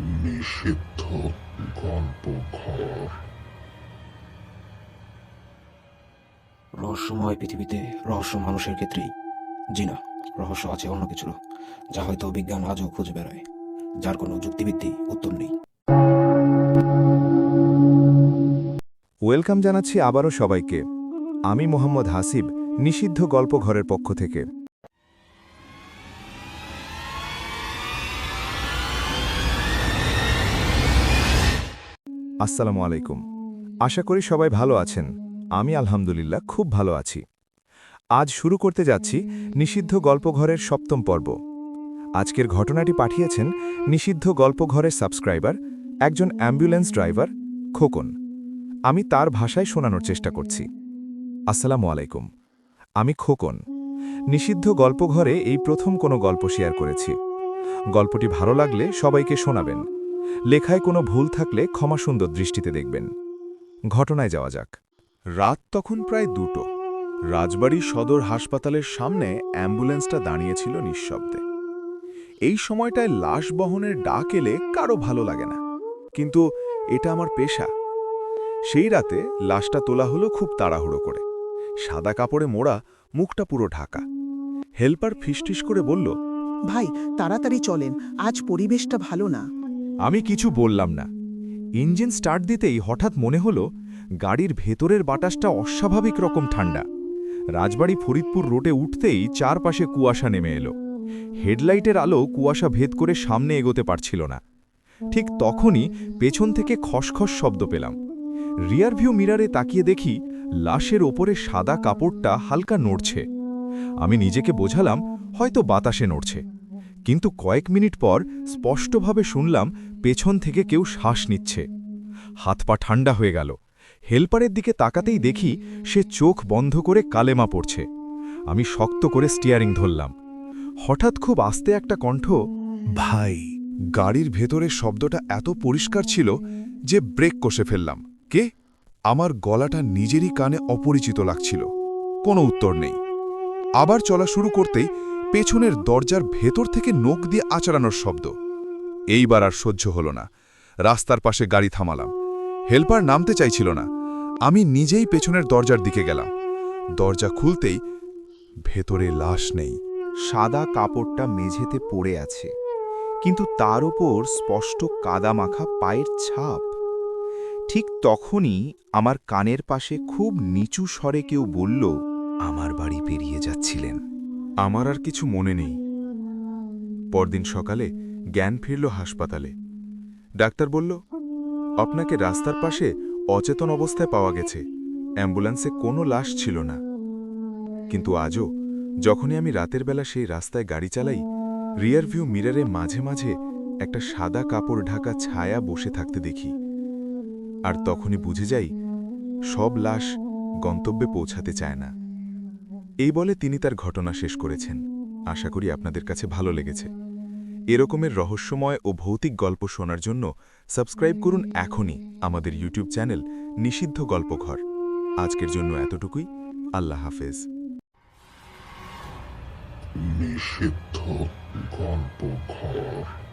নিষিদ্ধ গল্পঘর রহস্যময় পৃথিবীতে রহস্য মানুষের ক্ষেত্রেই জি না রহস্য আছে অন্য কিছুরও যা হয়তো বিজ্ঞান আজও খুঁজে বেড়ায় যার কোনো যুক্তিভিত্তি উত্তর নেই। ওয়েলকাম জানাচ্ছি আবারও সবাইকে। আমি মোহাম্মদ হাসিব নিষিদ্ধ গল্প ঘরের পক্ষ থেকে। আসসালামু আলাইকুম। আশা করি সবাই ভালো আছেন। আমি আলহামদুলিল্লাহ খুব ভালো আছি। আজ শুরু করতে যাচ্ছি নিষিদ্ধ গল্পঘরের সপ্তম পর্ব। আজকের ঘটনাটি পাঠিয়েছেন নিষিদ্ধ গল্পঘরের সাবস্ক্রাইবার, একজন অ্যাম্বুলেন্স ড্রাইভার, খোকন। আমি তার ভাষায় শোনানোর চেষ্টা করছি। আসসালামু আলাইকুম। আমি খোকন। নিষিদ্ধ গল্পঘরে এই প্রথম কোনো গল্প শেয়ার করেছি। গল্পটি ভালো লাগলে সবাইকে শোনাবেন। লেখায় কোনো ভুল থাকলে ক্ষমা সুন্দর দৃষ্টিতে দেখবেন। ঘটনায় যাওয়া যাক। রাত তখন প্রায় দুটো। রাজবাড়ী সদর হাসপাতালের সামনে অ্যাম্বুলেন্সটা দাঁড়িয়েছিল নিঃশব্দে। এই সময়টায় লাশ বহনের ডাক এলে কারও ভালো লাগে না। কিন্তু এটা আমার পেশা। সেই রাতে লাশটা তোলা হলো খুব তাড়াহুড়ো করে। সাদা কাপড়ে মোড়া, মুখটা পুরো ঢাকা। হেল্পার ফিসটিস করে বলল, ভাই, তাড়াতাড়ি চলেন। আজ পরিবেশটা ভালো না। আমি কিছু বললাম না। ইঞ্জিন স্টার্ট দিতেই হঠাৎ মনে হলো গাড়ির ভেতরের বাতাসটা অস্বাভাবিক রকম ঠান্ডা। রাজবাড়ি ফরিদপুর রোডে উঠতেই চারপাশে কুয়াশা নেমে এলো। হেডলাইটের আলো কুয়াশা ভেদ করে সামনে এগোতে পারছিল না। ঠিক তখনই পেছন থেকে খসখস শব্দ পেলাম। রিয়ারভিউ মিরারে তাকিয়ে দেখি লাশের ওপরে সাদা কাপড়টা হালকা নড়ছে। আমি নিজেকে বোঝালাম হয়তো বাতাসে নড়ছে। কিন্তু কয়েক মিনিট পর স্পষ্টভাবে শুনলাম পেছন থেকে কেউ শ্বাস নিচ্ছে। হাত পা ঠান্ডা হয়ে গেল। হেল্পারের দিকে তাকাতেই দেখি সে চোখ বন্ধ করে কালেমা পড়ছে। আমি শক্ত করে স্টিয়ারিং ধরলাম। হঠাৎ খুব আস্তে একটা কণ্ঠ, ভাই, গাড়ির ভেতরের শব্দটা এত পরিষ্কার ছিল যে ব্রেক কষে ফেললাম। কে? আমার গলাটা নিজেরই কানে অপরিচিত লাগছিল। কোনো উত্তর নেই। আবার চলা শুরু করতেই পেছনের দরজার ভেতর থেকে নোক দিয়ে আচড়ানোর শব্দ। এইবার আর সহ্য হল না। রাস্তার পাশে গাড়ি থামালাম। হেল্পার নামতে চাইছিল না। আমি নিজেই পেছনের দরজার দিকে গেলাম। দরজা খুলতেই ভেতরে লাশ নেই। সাদা কাপড়টা মেঝেতে পড়ে আছে। কিন্তু তার ওপর স্পষ্ট কাদামাখা পায়ের ছাপ। ঠিক তখনই আমার কানের পাশে খুব নিচু স্বরে কেউ বলল, আমার বাড়ি পেরিয়ে যাচ্ছিলেন। আমার আর কিছু মনে নেই। পরদিন সকালে জ্ঞান ফিরল হাসপাতালে। ডাক্তার বলল, আপনাকে রাস্তার পাশে অচেতন অবস্থায় পাওয়া গেছে। অ্যাম্বুলেন্সে কোনো লাশ ছিল না। কিন্তু আজও যখনই আমি রাতের বেলা সেই রাস্তায় গাড়ি চালাই রিয়ারভিউ মিরারে মাঝে মাঝে একটা সাদা কাপড় ঢাকা ছায়া বসে থাকতে দেখি। আর তখনই বুঝে যাই, সব লাশ গন্তব্যে পৌঁছাতে চায় না। এই বলে তিনি তার ঘটনা শেষ করেছেন। আশা করি আপনাদের কাছে ভালো লেগেছে। এরকমের রহস্যময় ও ভৌতিক গল্প শোনার জন্য সাবস্ক্রাইব করুন এখনই আমাদের ইউটিউব চ্যানেল নিষিদ্ধ গল্পঘর। আজকের জন্য এতটুকুই। আল্লাহ হাফেজ। নিষিদ্ধ গল্পঘর।